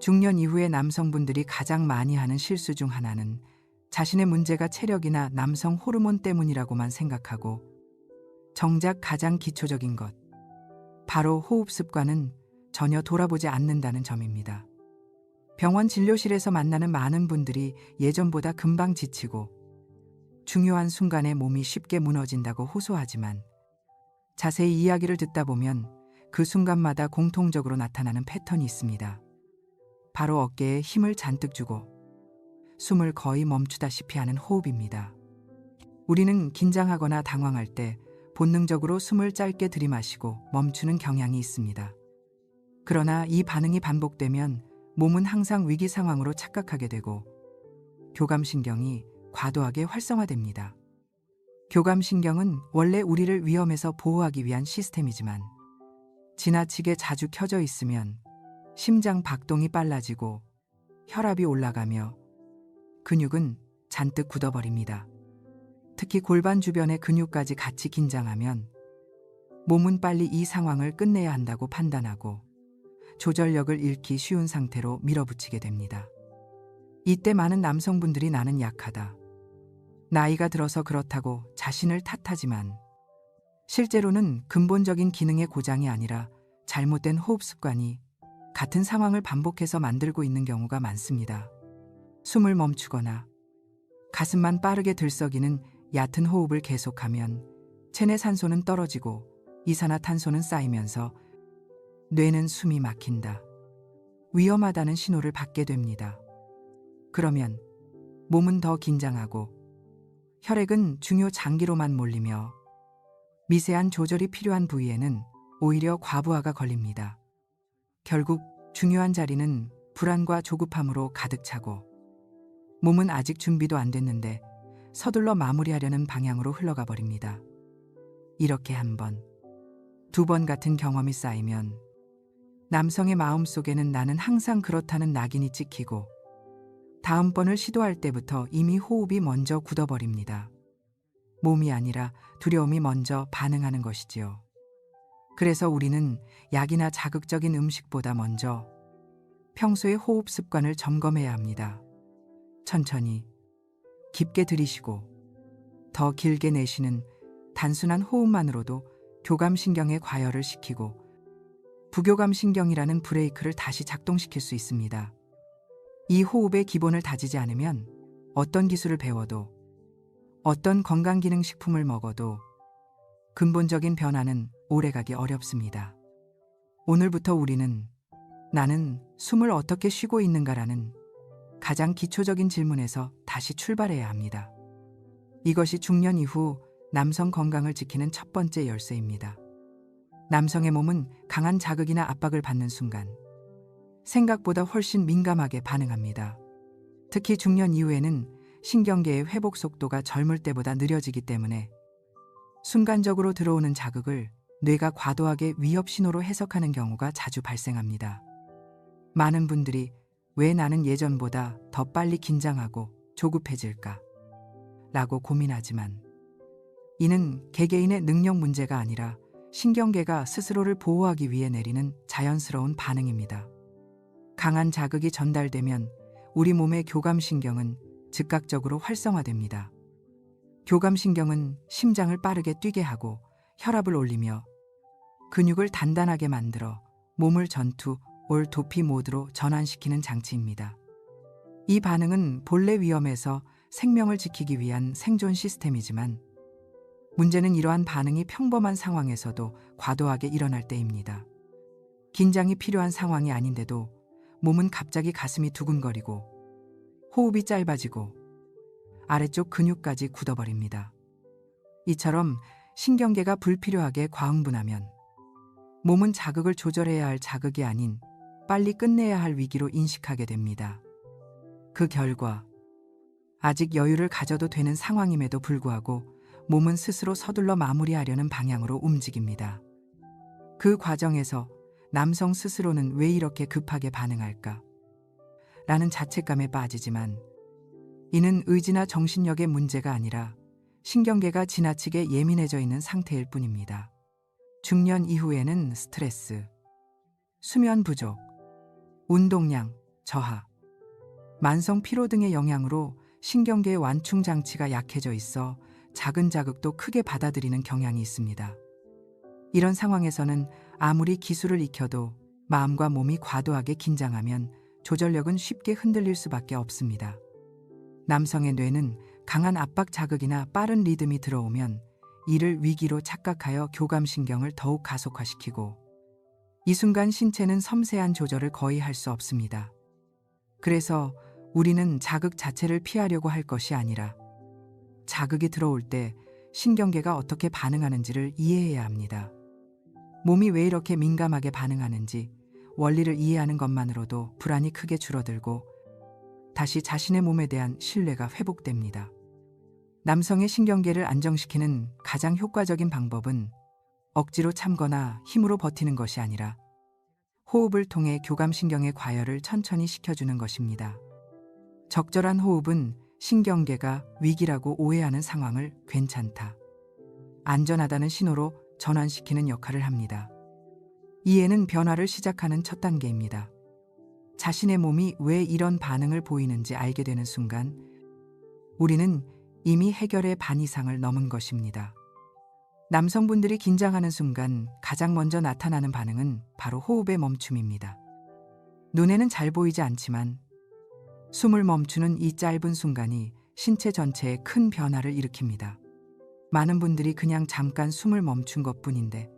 중년 이후에 남성분들이 가장 많이 하는 실수 중 하나는 자신의 문제가 체력이나 남성 호르몬 때문이라고만 생각하고 정작 가장 기초적인 것, 바로 호흡 습관은 전혀 돌아보지 않는다는 점입니다. 병원 진료실에서 만나는 많은 분들이 예전보다 금방 지치고 중요한 순간에 몸이 쉽게 무너진다고 호소하지만 자세히 이야기를 듣다 보면 그 순간마다 공통적으로 나타나는 패턴이 있습니다. 바로 어깨에 힘을 잔뜩 주고 숨을 거의 멈추다시피 하는 호흡입니다. 우리는 긴장하거나 당황할 때 본능적으로 숨을 짧게 들이마시고 멈추는 경향이 있습니다. 그러나 이 반응이 반복되면 몸은 항상 위기 상황으로 착각하게 되고 교감신경이 과도하게 활성화됩니다. 교감신경은 원래 우리를 위험에서 보호하기 위한 시스템이지만 지나치게 자주 켜져 있으면 심장 박동이 빨라지고 혈압이 올라가며 근육은 잔뜩 굳어버립니다. 특히 골반 주변의 근육까지 같이 긴장하면 몸은 빨리 이 상황을 끝내야 한다고 판단하고 조절력을 잃기 쉬운 상태로 밀어붙이게 됩니다. 이때 많은 남성분들이 나는 약하다. 나이가 들어서 그렇다고 자신을 탓하지만 실제로는 근본적인 기능의 고장이 아니라 잘못된 호흡 습관이 같은 상황을 반복해서 만들고 있는 경우가 많습니다. 숨을 멈추거나 가슴만 빠르게 들썩이는 얕은 호흡을 계속하면 체내 산소는 떨어지고 이산화탄소는 쌓이면서 뇌는 숨이 막힌다. 위험하다는 신호를 받게 됩니다. 그러면 몸은 더 긴장하고 혈액은 중요 장기로만 몰리며 미세한 조절이 필요한 부위에는 오히려 과부하가 걸립니다. 결국 중요한 자리는 불안과 조급함으로 가득 차고 몸은 아직 준비도 안 됐는데 서둘러 마무리하려는 방향으로 흘러가 버립니다. 이렇게 한 번, 두 번 같은 경험이 쌓이면 남성의 마음 속에는 나는 항상 그렇다는 낙인이 찍히고 다음번을 시도할 때부터 이미 호흡이 먼저 굳어버립니다. 몸이 아니라 두려움이 먼저 반응하는 것이지요. 그래서 우리는 약이나 자극적인 음식보다 먼저 평소의 호흡 습관을 점검해야 합니다. 천천히, 깊게 들이쉬고, 더 길게 내쉬는 단순한 호흡만으로도 교감신경의 과열을 시키고, 부교감신경이라는 브레이크를 다시 작동시킬 수 있습니다. 이 호흡의 기본을 다지지 않으면 어떤 기술을 배워도 어떤 건강기능식품을 먹어도 근본적인 변화는 오래가기 어렵습니다. 오늘부터 우리는 나는 숨을 어떻게 쉬고 있는가라는 가장 기초적인 질문에서 다시 출발해야 합니다. 이것이 중년 이후 남성 건강을 지키는 첫 번째 열쇠입니다. 남성의 몸은 강한 자극이나 압박을 받는 순간 생각보다 훨씬 민감하게 반응합니다. 특히 중년 이후에는 신경계의 회복 속도가 젊을 때보다 느려지기 때문에 순간적으로 들어오는 자극을 뇌가 과도하게 위협 신호로 해석하는 경우가 자주 발생합니다. 많은 분들이 왜 나는 예전보다 더 빨리 긴장하고 조급해질까? 라고 고민하지만 이는 개개인의 능력 문제가 아니라 신경계가 스스로를 보호하기 위해 내리는 자연스러운 반응입니다. 강한 자극이 전달되면 우리 몸의 교감신경은 즉각적으로 활성화됩니다. 교감신경은 심장을 빠르게 뛰게 하고 혈압을 올리며 근육을 단단하게 만들어 몸을 전투, 올 도피 모드로 전환시키는 장치입니다. 이 반응은 본래 위험에서 생명을 지키기 위한 생존 시스템이지만 문제는 이러한 반응이 평범한 상황에서도 과도하게 일어날 때입니다. 긴장이 필요한 상황이 아닌데도 몸은 갑자기 가슴이 두근거리고 호흡이 짧아지고 아래쪽 근육까지 굳어버립니다. 이처럼 신경계가 불필요하게 과흥분하면 몸은 자극을 조절해야 할 자극이 아닌 빨리 끝내야 할 위기로 인식하게 됩니다. 그 결과 아직 여유를 가져도 되는 상황임에도 불구하고 몸은 스스로 서둘러 마무리하려는 방향으로 움직입니다. 그 과정에서 남성 스스로는 왜 이렇게 급하게 반응할까? 라는 자책감에 빠지지만 이는 의지나 정신력의 문제가 아니라 신경계가 지나치게 예민해져 있는 상태일 뿐입니다. 중년 이후에는 스트레스, 수면 부족, 운동량, 저하, 만성 피로 등의 영향으로 신경계의 완충 장치가 약해져 있어 작은 자극도 크게 받아들이는 경향이 있습니다. 이런 상황에서는 아무리 기술을 익혀도 마음과 몸이 과도하게 긴장하면 조절력은 쉽게 흔들릴 수밖에 없습니다. 남성의 뇌는 강한 압박 자극이나 빠른 리듬이 들어오면 이를 위기로 착각하여 교감신경을 더욱 가속화시키고 이 순간 신체는 섬세한 조절을 거의 할 수 없습니다. 그래서 우리는 자극 자체를 피하려고 할 것이 아니라 자극이 들어올 때 신경계가 어떻게 반응하는지를 이해해야 합니다. 몸이 왜 이렇게 민감하게 반응하는지 원리를 이해하는 것만으로도 불안이 크게 줄어들고 다시 자신의 몸에 대한 신뢰가 회복됩니다. 남성의 신경계를 안정시키는 가장 효과적인 방법은 억지로 참거나 힘으로 버티는 것이 아니라 호흡을 통해 교감신경의 과열을 천천히 시켜주는 것입니다. 적절한 호흡은 신경계가 위기라고 오해하는 상황을 괜찮다. 안전하다는 신호로 전환시키는 역할을 합니다. 이해는 변화를 시작하는 첫 단계입니다. 자신의 몸이 왜 이런 반응을 보이는지 알게 되는 순간 우리는 이미 해결의 반 이상을 넘은 것입니다. 남성분들이 긴장하는 순간 가장 먼저 나타나는 반응은 바로 호흡의 멈춤입니다. 눈에는 잘 보이지 않지만 숨을 멈추는 이 짧은 순간이 신체 전체에 큰 변화를 일으킵니다. 많은 분들이 그냥 잠깐 숨을 멈춘 것 뿐인데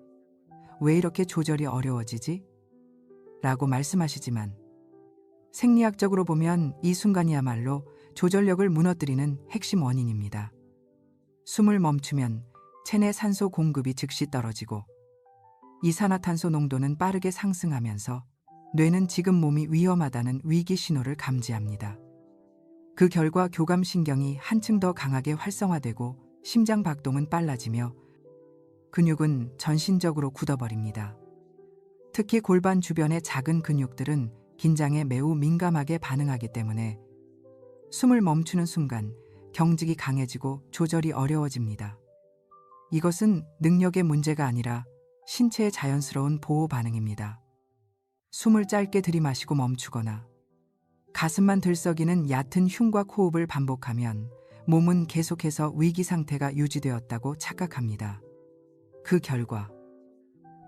왜 이렇게 조절이 어려워지지? 라고 말씀하시지만 생리학적으로 보면 이 순간이야말로 조절력을 무너뜨리는 핵심 원인입니다. 숨을 멈추면 체내 산소 공급이 즉시 떨어지고 이산화탄소 농도는 빠르게 상승하면서 뇌는 지금 몸이 위험하다는 위기 신호를 감지합니다. 그 결과 교감신경이 한층 더 강하게 활성화되고 심장 박동은 빨라지며 근육은 전신적으로 굳어버립니다. 특히 골반 주변의 작은 근육들은 긴장에 매우 민감하게 반응하기 때문에 숨을 멈추는 순간 경직이 강해지고 조절이 어려워집니다. 이것은 능력의 문제가 아니라 신체의 자연스러운 보호 반응입니다. 숨을 짧게 들이마시고 멈추거나 가슴만 들썩이는 얕은 흉곽 호흡을 반복하면 몸은 계속해서 위기 상태가 유지되었다고 착각합니다. 그 결과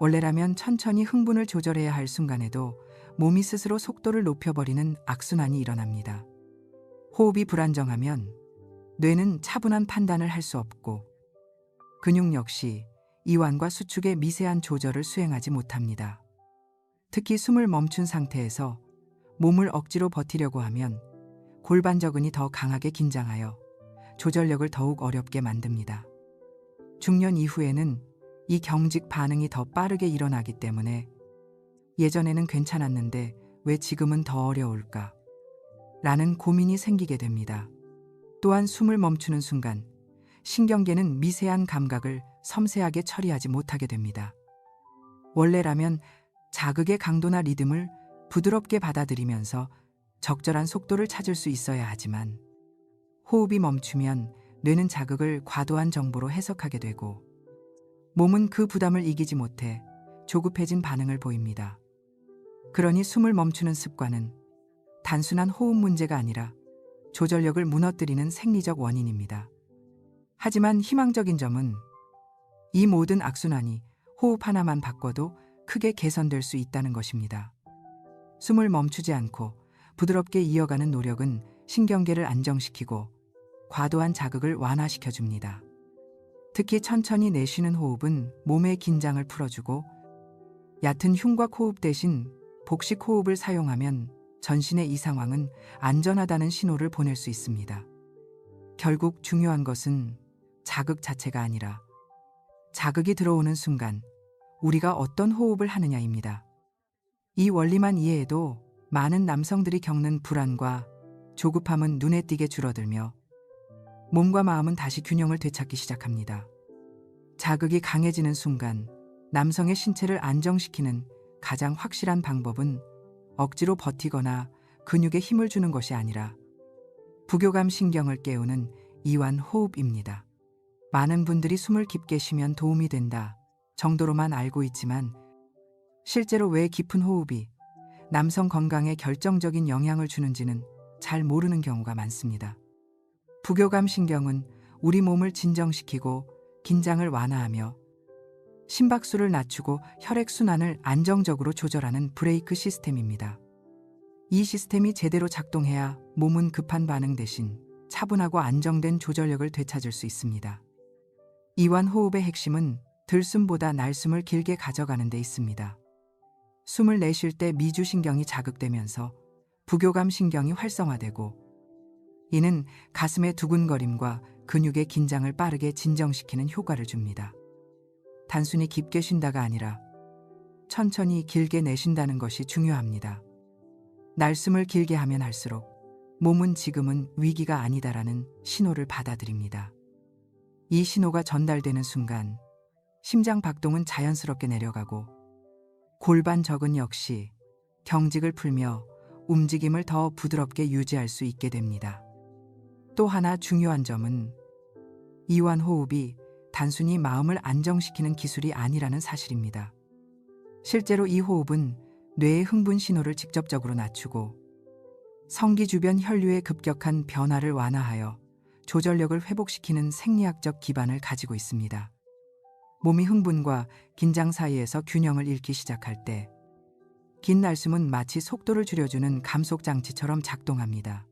원래라면 천천히 흥분을 조절해야 할 순간에도 몸이 스스로 속도를 높여버리는 악순환이 일어납니다. 호흡이 불안정하면 뇌는 차분한 판단을 할 수 없고 근육 역시 이완과 수축의 미세한 조절을 수행하지 못합니다. 특히 숨을 멈춘 상태에서 몸을 억지로 버티려고 하면 골반저근이 더 강하게 긴장하여 조절력을 더욱 어렵게 만듭니다. 중년 이후에는 이 경직 반응이 더 빠르게 일어나기 때문에 예전에는 괜찮았는데 왜 지금은 더 어려울까? 라는 고민이 생기게 됩니다. 또한 숨을 멈추는 순간 신경계는 미세한 감각을 섬세하게 처리하지 못하게 됩니다. 원래라면 자극의 강도나 리듬을 부드럽게 받아들이면서 적절한 속도를 찾을 수 있어야 하지만 호흡이 멈추면 뇌는 자극을 과도한 정보로 해석하게 되고 몸은 그 부담을 이기지 못해 조급해진 반응을 보입니다. 그러니 숨을 멈추는 습관은 단순한 호흡 문제가 아니라 조절력을 무너뜨리는 생리적 원인입니다. 하지만 희망적인 점은 이 모든 악순환이 호흡 하나만 바꿔도 크게 개선될 수 있다는 것입니다. 숨을 멈추지 않고 부드럽게 이어가는 노력은 신경계를 안정시키고 과도한 자극을 완화시켜 줍니다. 특히 천천히 내쉬는 호흡은 몸의 긴장을 풀어주고 얕은 흉곽 호흡 대신 복식 호흡을 사용하면 전신의 이 상황은 안전하다는 신호를 보낼 수 있습니다. 결국 중요한 것은 자극 자체가 아니라 자극이 들어오는 순간 우리가 어떤 호흡을 하느냐입니다. 이 원리만 이해해도 많은 남성들이 겪는 불안과 조급함은 눈에 띄게 줄어들며 몸과 마음은 다시 균형을 되찾기 시작합니다. 자극이 강해지는 순간 남성의 신체를 안정시키는 가장 확실한 방법은 억지로 버티거나 근육에 힘을 주는 것이 아니라 부교감 신경을 깨우는 이완 호흡입니다. 많은 분들이 숨을 깊게 쉬면 도움이 된다 정도로만 알고 있지만 실제로 왜 깊은 호흡이 남성 건강에 결정적인 영향을 주는지는 잘 모르는 경우가 많습니다. 부교감 신경은 우리 몸을 진정시키고 긴장을 완화하며 심박수를 낮추고 혈액순환을 안정적으로 조절하는 브레이크 시스템입니다. 이 시스템이 제대로 작동해야 몸은 급한 반응 대신 차분하고 안정된 조절력을 되찾을 수 있습니다. 이완 호흡의 핵심은 들숨보다 날숨을 길게 가져가는 데 있습니다. 숨을 내쉴 때 미주신경이 자극되면서 부교감 신경이 활성화되고 이는 가슴의 두근거림과 근육의 긴장을 빠르게 진정시키는 효과를 줍니다. 단순히 깊게 쉰다가 아니라 천천히 길게 내쉰다는 것이 중요합니다. 날숨을 길게 하면 할수록 몸은 지금은 위기가 아니다라는 신호를 받아들입니다. 이 신호가 전달되는 순간 심장 박동은 자연스럽게 내려가고 골반 적은 역시 경직을 풀며 움직임을 더 부드럽게 유지할 수 있게 됩니다. 또 하나 중요한 점은 이완 호흡이 단순히 마음을 안정시키는 기술이 아니라는 사실입니다. 실제로 이 호흡은 뇌의 흥분 신호를 직접적으로 낮추고 성기 주변 혈류의 급격한 변화를 완화하여 조절력을 회복시키는 생리학적 기반을 가지고 있습니다. 몸이 흥분과 긴장 사이에서 균형을 잃기 시작할 때 긴 날숨은 마치 속도를 줄여주는 감속 장치처럼 작동합니다.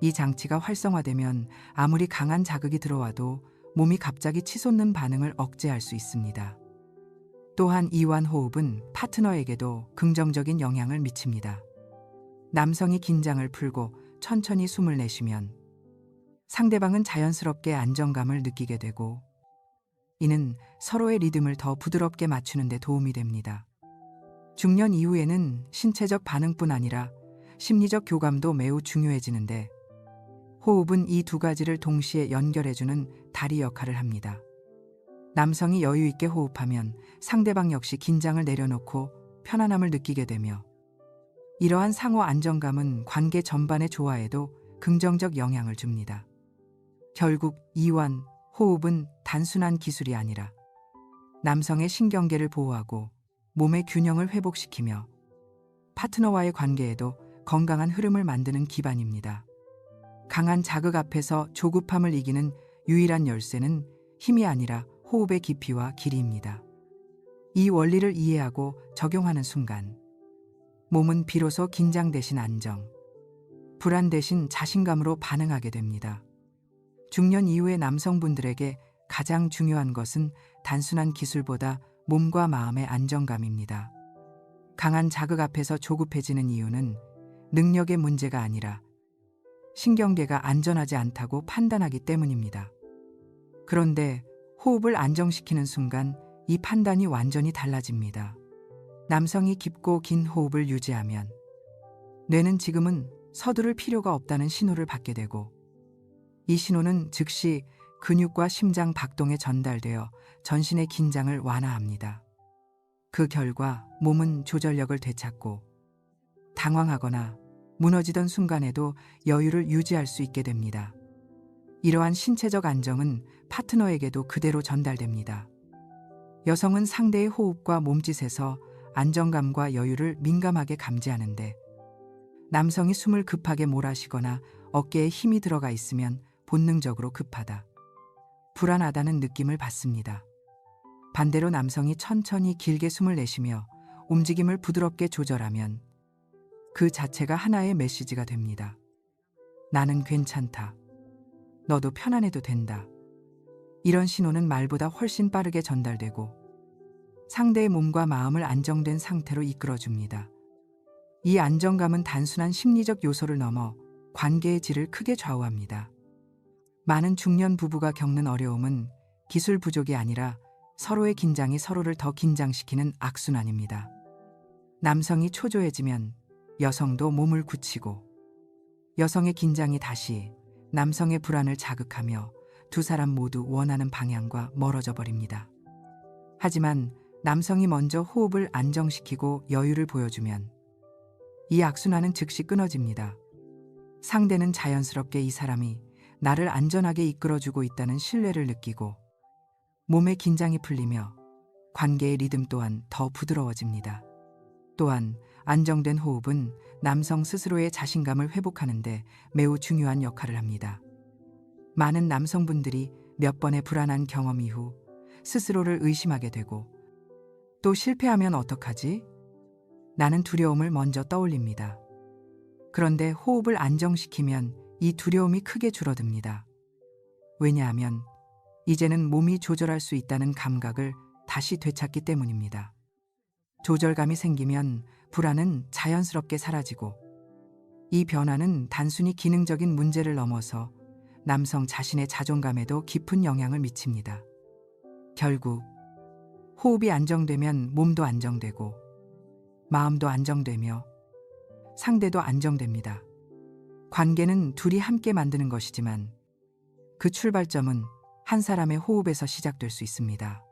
이 장치가 활성화되면 아무리 강한 자극이 들어와도 몸이 갑자기 치솟는 반응을 억제할 수 있습니다. 또한 이완 호흡은 파트너에게도 긍정적인 영향을 미칩니다. 남성이 긴장을 풀고 천천히 숨을 내쉬면 상대방은 자연스럽게 안정감을 느끼게 되고 이는 서로의 리듬을 더 부드럽게 맞추는 데 도움이 됩니다. 중년 이후에는 신체적 반응뿐 아니라 심리적 교감도 매우 중요해지는데 호흡은 이 두 가지를 동시에 연결해주는 다리 역할을 합니다. 남성이 여유 있게 호흡하면 상대방 역시 긴장을 내려놓고 편안함을 느끼게 되며 이러한 상호 안정감은 관계 전반의 조화에도 긍정적 영향을 줍니다. 결국 이완, 호흡은 단순한 기술이 아니라 남성의 신경계를 보호하고 몸의 균형을 회복시키며 파트너와의 관계에도 건강한 흐름을 만드는 기반입니다. 강한 자극 앞에서 조급함을 이기는 유일한 열쇠는 힘이 아니라 호흡의 깊이와 길이입니다. 이 원리를 이해하고 적용하는 순간 몸은 비로소 긴장 대신 안정, 불안 대신 자신감으로 반응하게 됩니다. 중년 이후의 남성분들에게 가장 중요한 것은 단순한 기술보다 몸과 마음의 안정감입니다. 강한 자극 앞에서 조급해지는 이유는 능력의 문제가 아니라 신경계가 안전하지 않다고 판단하기 때문입니다. 그런데 호흡을 안정시키는 순간 이 판단이 완전히 달라집니다. 남성이 깊고 긴 호흡을 유지하면 뇌는 지금은 서두를 필요가 없다는 신호를 받게 되고 이 신호는 즉시 근육과 심장 박동에 전달되어 전신의 긴장을 완화합니다. 그 결과 몸은 조절력을 되찾고 당황하거나 무너지던 순간에도 여유를 유지할 수 있게 됩니다. 이러한 신체적 안정은 파트너에게도 그대로 전달됩니다. 여성은 상대의 호흡과 몸짓에서 안정감과 여유를 민감하게 감지하는데 남성이 숨을 급하게 몰아쉬거나 어깨에 힘이 들어가 있으면 본능적으로 급하다. 불안하다는 느낌을 받습니다. 반대로 남성이 천천히 길게 숨을 내쉬며 움직임을 부드럽게 조절하면 그 자체가 하나의 메시지가 됩니다. 나는 괜찮다. 너도 편안해도 된다. 이런 신호는 말보다 훨씬 빠르게 전달되고 상대의 몸과 마음을 안정된 상태로 이끌어줍니다. 이 안정감은 단순한 심리적 요소를 넘어 관계의 질을 크게 좌우합니다. 많은 중년 부부가 겪는 어려움은 기술 부족이 아니라 서로의 긴장이 서로를 더 긴장시키는 악순환입니다. 남성이 초조해지면 여성도 몸을 굳히고 여성의 긴장이 다시 남성의 불안을 자극하며 두 사람 모두 원하는 방향과 멀어져 버립니다. 하지만 남성이 먼저 호흡을 안정시키고 여유를 보여주면 이 악순환은 즉시 끊어집니다. 상대는 자연스럽게 이 사람이 나를 안전하게 이끌어주고 있다는 신뢰를 느끼고 몸의 긴장이 풀리며 관계의 리듬 또한 더 부드러워집니다. 또한 안정된 호흡은 남성 스스로의 자신감을 회복하는데 매우 중요한 역할을 합니다. 많은 남성분들이 몇 번의 불안한 경험 이후 스스로를 의심하게 되고 또 실패하면 어떡하지? 나는 두려움을 먼저 떠올립니다. 그런데 호흡을 안정시키면 이 두려움이 크게 줄어듭니다. 왜냐하면 이제는 몸이 조절할 수 있다는 감각을 다시 되찾기 때문입니다. 조절감이 생기면 불안은 자연스럽게 사라지고 이 변화는 단순히 기능적인 문제를 넘어서 남성 자신의 자존감에도 깊은 영향을 미칩니다. 결국 호흡이 안정되면 몸도 안정되고 마음도 안정되며 상대도 안정됩니다. 관계는 둘이 함께 만드는 것이지만 그 출발점은 한 사람의 호흡에서 시작될 수 있습니다.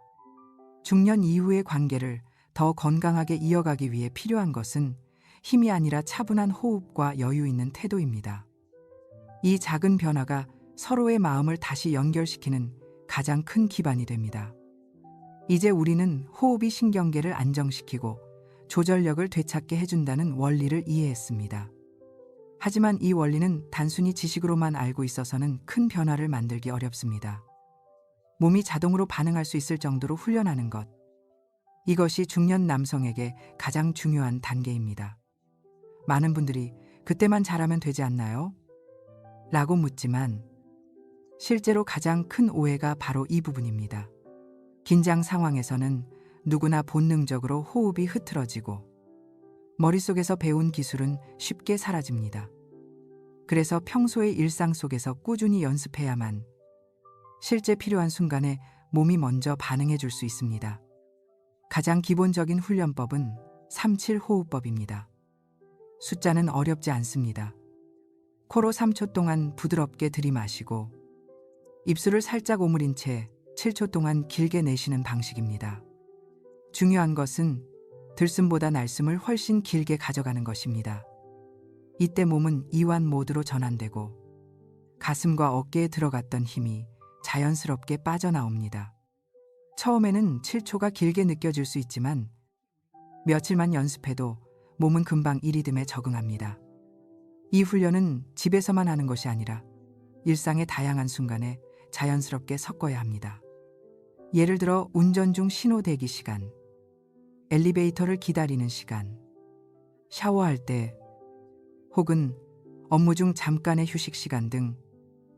중년 이후의 관계를 더 건강하게 이어가기 위해 필요한 것은 힘이 아니라 차분한 호흡과 여유 있는 태도입니다. 이 작은 변화가 서로의 마음을 다시 연결시키는 가장 큰 기반이 됩니다. 이제 우리는 호흡이 신경계를 안정시키고 조절력을 되찾게 해준다는 원리를 이해했습니다. 하지만 이 원리는 단순히 지식으로만 알고 있어서는 큰 변화를 만들기 어렵습니다. 몸이 자동으로 반응할 수 있을 정도로 훈련하는 것. 이것이 중년 남성에게 가장 중요한 단계입니다. 많은 분들이 그때만 잘하면 되지 않나요? 라고 묻지만 실제로 가장 큰 오해가 바로 이 부분입니다. 긴장 상황에서는 누구나 본능적으로 호흡이 흐트러지고 머릿속에서 배운 기술은 쉽게 사라집니다. 그래서 평소의 일상 속에서 꾸준히 연습해야만 실제 필요한 순간에 몸이 먼저 반응해 줄 수 있습니다. 가장 기본적인 훈련법은 37호흡법입니다. 숫자는 어렵지 않습니다. 코로 3초 동안 부드럽게 들이마시고 입술을 살짝 오므린 채 7초 동안 길게 내쉬는 방식입니다. 중요한 것은 들숨보다 날숨을 훨씬 길게 가져가는 것입니다. 이때 몸은 이완 모드로 전환되고 가슴과 어깨에 들어갔던 힘이 자연스럽게 빠져나옵니다. 처음에는 7초가 길게 느껴질 수 있지만 며칠만 연습해도 몸은 금방 이 리듬에 적응합니다. 이 훈련은 집에서만 하는 것이 아니라 일상의 다양한 순간에 자연스럽게 섞어야 합니다. 예를 들어 운전 중 신호 대기 시간, 엘리베이터를 기다리는 시간, 샤워할 때, 혹은 업무 중 잠깐의 휴식 시간 등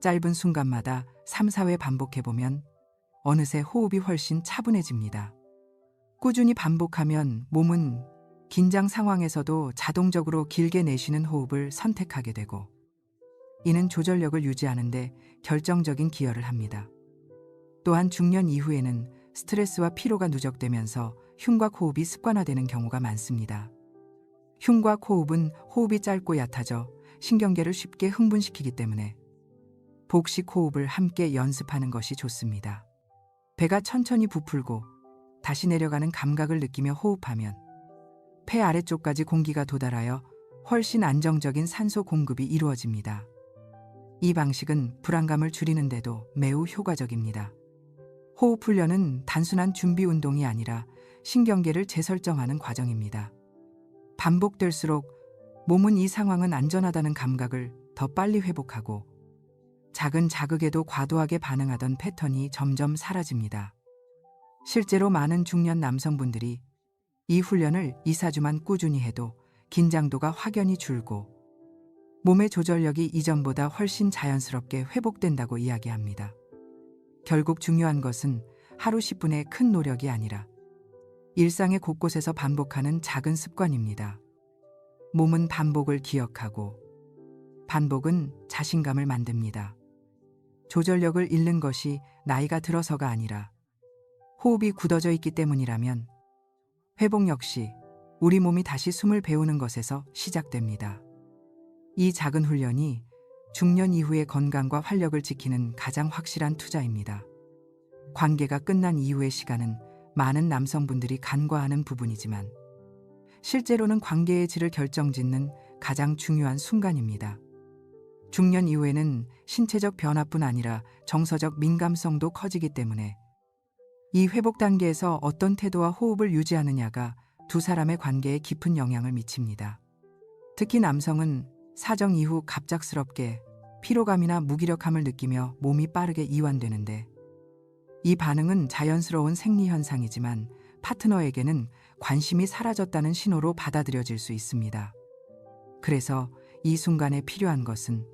짧은 순간마다 3, 4회 반복해보면 어느새 호흡이 훨씬 차분해집니다. 꾸준히 반복하면 몸은 긴장 상황에서도 자동적으로 길게 내쉬는 호흡을 선택하게 되고 이는 조절력을 유지하는데 결정적인 기여를 합니다. 또한 중년 이후에는 스트레스와 피로가 누적되면서 흉곽 호흡이 습관화되는 경우가 많습니다. 흉곽 호흡은 호흡이 짧고 얕아져 신경계를 쉽게 흥분시키기 때문에 복식 호흡을 함께 연습하는 것이 좋습니다. 배가 천천히 부풀고 다시 내려가는 감각을 느끼며 호흡하면 폐 아래쪽까지 공기가 도달하여 훨씬 안정적인 산소 공급이 이루어집니다. 이 방식은 불안감을 줄이는데도 매우 효과적입니다. 호흡 훈련은 단순한 준비 운동이 아니라 신경계를 재설정하는 과정입니다. 반복될수록 몸은 이 상황은 안전하다는 감각을 더 빨리 회복하고 작은 자극에도 과도하게 반응하던 패턴이 점점 사라집니다. 실제로 많은 중년 남성분들이 이 훈련을 2, 4주만 꾸준히 해도 긴장도가 확연히 줄고 몸의 조절력이 이전보다 훨씬 자연스럽게 회복된다고 이야기합니다. 결국 중요한 것은 하루 10분의 큰 노력이 아니라 일상의 곳곳에서 반복하는 작은 습관입니다. 몸은 반복을 기억하고 반복은 자신감을 만듭니다. 조절력을 잃는 것이 나이가 들어서가 아니라 호흡이 굳어져 있기 때문이라면 회복 역시 우리 몸이 다시 숨을 배우는 것에서 시작됩니다. 이 작은 훈련이 중년 이후의 건강과 활력을 지키는 가장 확실한 투자입니다. 관계가 끝난 이후의 시간은 많은 남성분들이 간과하는 부분이지만 실제로는 관계의 질을 결정짓는 가장 중요한 순간입니다. 중년 이후에는 신체적 변화뿐 아니라 정서적 민감성도 커지기 때문에 이 회복 단계에서 어떤 태도와 호흡을 유지하느냐가 두 사람의 관계에 깊은 영향을 미칩니다. 특히 남성은 사정 이후 갑작스럽게 피로감이나 무기력함을 느끼며 몸이 빠르게 이완되는데 이 반응은 자연스러운 생리 현상이지만 파트너에게는 관심이 사라졌다는 신호로 받아들여질 수 있습니다. 그래서 이 순간에 필요한 것은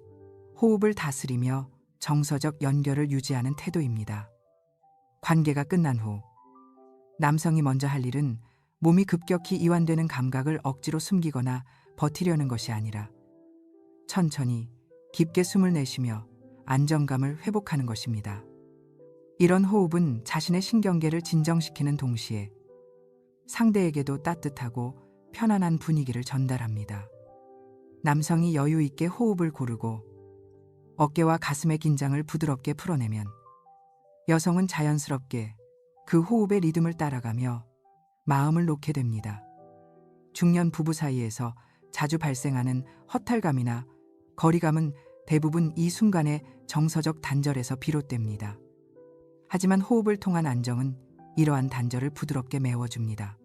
호흡을 다스리며 정서적 연결을 유지하는 태도입니다. 관계가 끝난 후 남성이 먼저 할 일은 몸이 급격히 이완되는 감각을 억지로 숨기거나 버티려는 것이 아니라 천천히 깊게 숨을 내쉬며 안정감을 회복하는 것입니다. 이런 호흡은 자신의 신경계를 진정시키는 동시에 상대에게도 따뜻하고 편안한 분위기를 전달합니다. 남성이 여유 있게 호흡을 고르고 어깨와 가슴의 긴장을 부드럽게 풀어내면 여성은 자연스럽게 그 호흡의 리듬을 따라가며 마음을 놓게 됩니다. 중년 부부 사이에서 자주 발생하는 허탈감이나 거리감은 대부분 이 순간의 정서적 단절에서 비롯됩니다. 하지만 호흡을 통한 안정은 이러한 단절을 부드럽게 메워줍니다.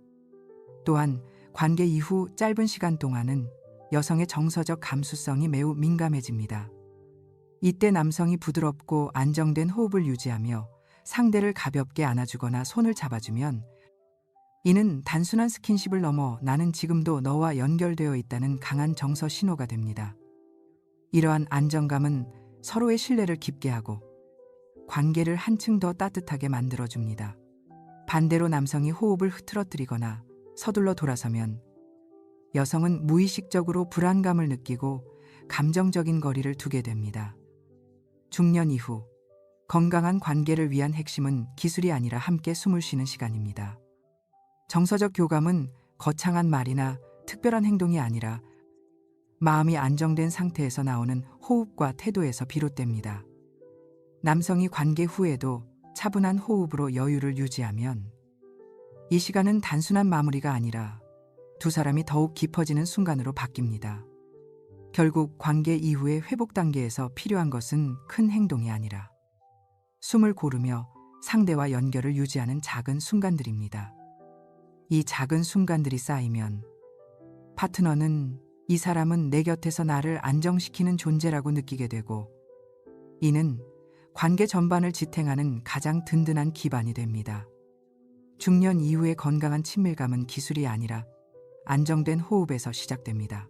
또한 관계 이후 짧은 시간 동안은 여성의 정서적 감수성이 매우 민감해집니다. 이때 남성이 부드럽고 안정된 호흡을 유지하며 상대를 가볍게 안아주거나 손을 잡아주면 이는 단순한 스킨십을 넘어 나는 지금도 너와 연결되어 있다는 강한 정서 신호가 됩니다. 이러한 안정감은 서로의 신뢰를 깊게 하고 관계를 한층 더 따뜻하게 만들어줍니다. 반대로 남성이 호흡을 흐트러뜨리거나 서둘러 돌아서면 여성은 무의식적으로 불안감을 느끼고 감정적인 거리를 두게 됩니다. 중년 이후 건강한 관계를 위한 핵심은 기술이 아니라 함께 숨을 쉬는 시간입니다. 정서적 교감은 거창한 말이나 특별한 행동이 아니라 마음이 안정된 상태에서 나오는 호흡과 태도에서 비롯됩니다. 남성이 관계 후에도 차분한 호흡으로 여유를 유지하면 이 시간은 단순한 마무리가 아니라 두 사람이 더욱 깊어지는 순간으로 바뀝니다. 결국 관계 이후의 회복 단계에서 필요한 것은 큰 행동이 아니라 숨을 고르며 상대와 연결을 유지하는 작은 순간들입니다. 이 작은 순간들이 쌓이면 파트너는 이 사람은 내 곁에서 나를 안정시키는 존재라고 느끼게 되고 이는 관계 전반을 지탱하는 가장 든든한 기반이 됩니다. 중년 이후의 건강한 친밀감은 기술이 아니라 안정된 호흡에서 시작됩니다.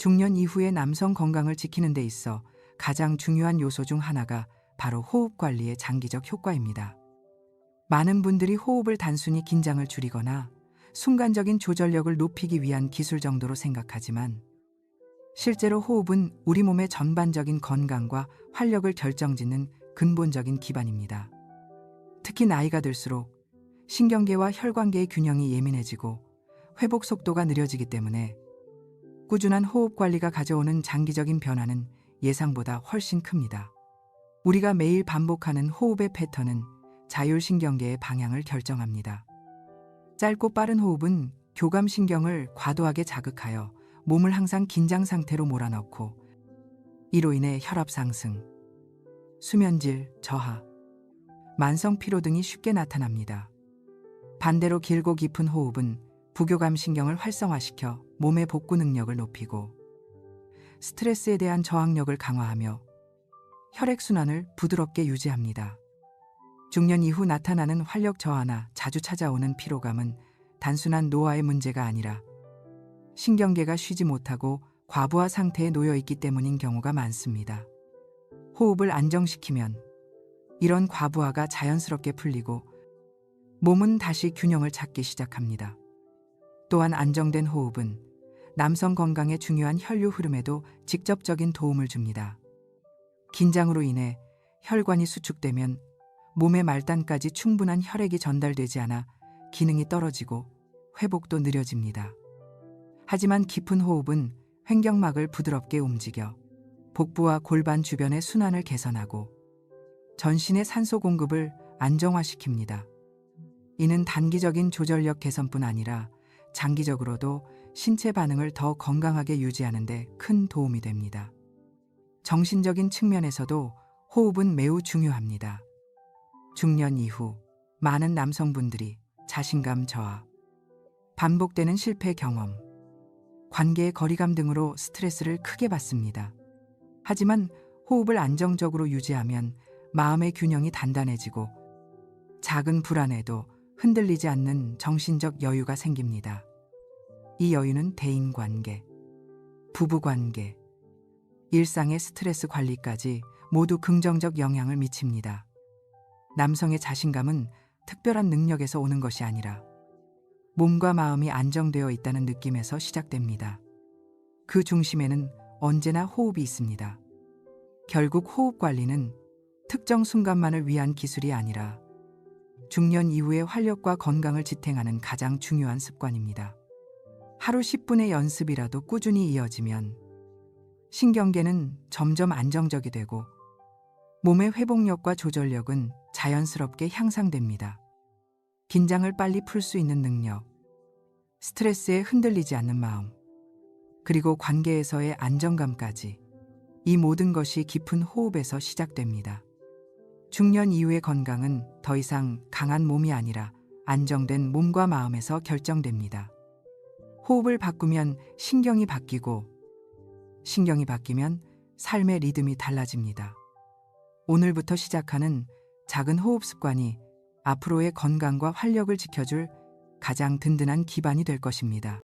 중년 이후의 남성 건강을 지키는 데 있어 가장 중요한 요소 중 하나가 바로 호흡 관리의 장기적 효과입니다. 많은 분들이 호흡을 단순히 긴장을 줄이거나 순간적인 조절력을 높이기 위한 기술 정도로 생각하지만 실제로 호흡은 우리 몸의 전반적인 건강과 활력을 결정짓는 근본적인 기반입니다. 특히 나이가 들수록 신경계와 혈관계의 균형이 예민해지고 회복 속도가 느려지기 때문에 꾸준한 호흡 관리가 가져오는 장기적인 변화는 예상보다 훨씬 큽니다. 우리가 매일 반복하는 호흡의 패턴은 자율신경계의 방향을 결정합니다. 짧고 빠른 호흡은 교감신경을 과도하게 자극하여 몸을 항상 긴장 상태로 몰아넣고 이로 인해 혈압 상승, 수면질 저하, 만성 피로 등이 쉽게 나타납니다. 반대로 길고 깊은 호흡은 부교감 신경을 활성화시켜 몸의 복구 능력을 높이고 스트레스에 대한 저항력을 강화하며 혈액순환을 부드럽게 유지합니다. 중년 이후 나타나는 활력 저하나 자주 찾아오는 피로감은 단순한 노화의 문제가 아니라 신경계가 쉬지 못하고 과부하 상태에 놓여 있기 때문인 경우가 많습니다. 호흡을 안정시키면 이런 과부하가 자연스럽게 풀리고 몸은 다시 균형을 찾기 시작합니다. 또한 안정된 호흡은 남성 건강에 중요한 혈류 흐름에도 직접적인 도움을 줍니다. 긴장으로 인해 혈관이 수축되면 몸의 말단까지 충분한 혈액이 전달되지 않아 기능이 떨어지고 회복도 느려집니다. 하지만 깊은 호흡은 횡격막을 부드럽게 움직여 복부와 골반 주변의 순환을 개선하고 전신의 산소 공급을 안정화시킵니다. 이는 단기적인 조절력 개선뿐 아니라 장기적으로도 신체 반응을 더 건강하게 유지하는 데 큰 도움이 됩니다. 정신적인 측면에서도 호흡은 매우 중요합니다. 중년 이후 많은 남성분들이 자신감 저하, 반복되는 실패 경험, 관계의 거리감 등으로 스트레스를 크게 받습니다. 하지만 호흡을 안정적으로 유지하면 마음의 균형이 단단해지고 작은 불안에도 흔들리지 않는 정신적 여유가 생깁니다. 이 여유는 대인 관계, 부부 관계, 일상의 스트레스 관리까지 모두 긍정적 영향을 미칩니다. 남성의 자신감은 특별한 능력에서 오는 것이 아니라 몸과 마음이 안정되어 있다는 느낌에서 시작됩니다. 그 중심에는 언제나 호흡이 있습니다. 결국 호흡 관리는 특정 순간만을 위한 기술이 아니라 중년 이후의 활력과 건강을 지탱하는 가장 중요한 습관입니다. 하루 10분의 연습이라도 꾸준히 이어지면 신경계는 점점 안정적이 되고 몸의 회복력과 조절력은 자연스럽게 향상됩니다. 긴장을 빨리 풀 수 있는 능력, 스트레스에 흔들리지 않는 마음, 그리고 관계에서의 안정감까지 이 모든 것이 깊은 호흡에서 시작됩니다. 중년 이후의 건강은 더 이상 강한 몸이 아니라 안정된 몸과 마음에서 결정됩니다. 호흡을 바꾸면 신경이 바뀌고 신경이 바뀌면 삶의 리듬이 달라집니다. 오늘부터 시작하는 작은 호흡 습관이 앞으로의 건강과 활력을 지켜줄 가장 든든한 기반이 될 것입니다.